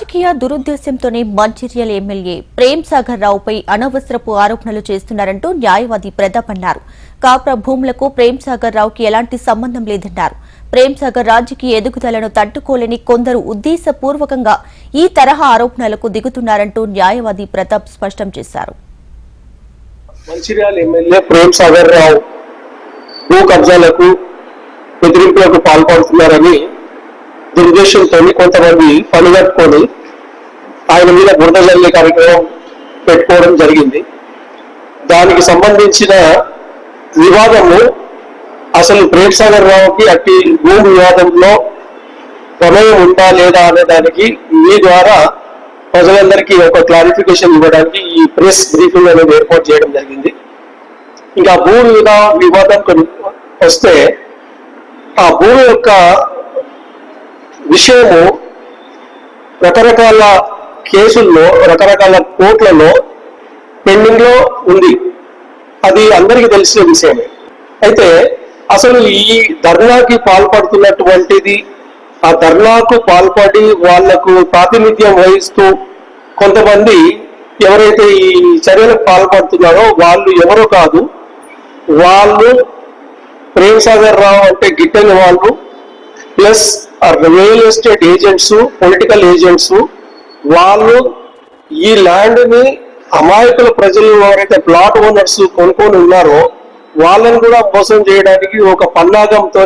రాజకీయ దురుద్దేశంతోనే మంచిర్యాల ఎమ్మెల్యే ప్రేమ్ సాగర్ రావుపై అనవసరపు ఆరోపణలు చేస్తున్నారంటూ న్యాయవాది ప్రతాప్ అన్నారు. కాప్రా భూములకు ప్రేమ్ సాగర్ రావుకి ఎలాంటి సంబంధం లేదన్నారు. ప్రేమ్ సాగర్ రాజకీయ ఎదుగుదలను తట్టుకోలేని కొందరు ఉద్దేశపూర్వకంగా ఈ తరహా ఆరోపణలకు దిగుతున్నారంటూ న్యాయవాది ప్రతాప్ స్పష్టం చేశారు. మంచిర్యాల ఎమ్మెల్యే ప్రేమ్ సాగర్ రావు భూ కబ్జాలకు బెదిరింపులకు పాల్పడుతున్నారని దుర్దేశంతో కొంతమంది పనిగట్టుకొని ఆయన మీద బురద జల్లే కార్యక్రమం పెట్టుకోవడం జరిగింది. దానికి సంబంధించిన వివాదము అసలు ప్రేమ్ సాగర్ రావుకి అట్టి భూమి వివాదంలో ప్రమేయం ఉందా లేదా అనే దానికి మీ ద్వారా ప్రజలందరికీ ఒక క్లారిఫికేషన్ ఇవ్వడానికి ఈ ప్రెస్ బ్రీఫింగ్ అనేది ఏర్పాటు చేయడం జరిగింది. ఇంకా భూమి వివాదం వస్తే ఆ భూమి యొక్క విషయము రకరకాల కేసుల్లో రకరకాల కోర్టులలో పెండింగ్లో ఉంది. అది అందరికీ తెలిసిన విషయమే. అయితే అసలు ఈ ధర్నాకి పాల్పడుతున్నటువంటిది ఆ ధర్నాకు పాల్పడి వాళ్ళకు ప్రాతినిధ్యం వహిస్తూ కొంతమంది ఎవరైతే ఈ చర్యలకు పాల్పడుతున్నారో వాళ్ళు ఎవరో కాదు వాళ్ళు ప్రేమ్ సాగర్ రావు అంటే గిట్టని వాళ్ళు plus real estate agents political agents వాళ్ళు ఈ ల్యాండ్ని అమాయకుల ప్రజలు ఎవరైతే ప్లాట్ ఓనర్స్ కొనుక్కొని ఉన్నారో వాళ్ళని కూడా మోసం చేయడానికి ఒక పన్నాగంతో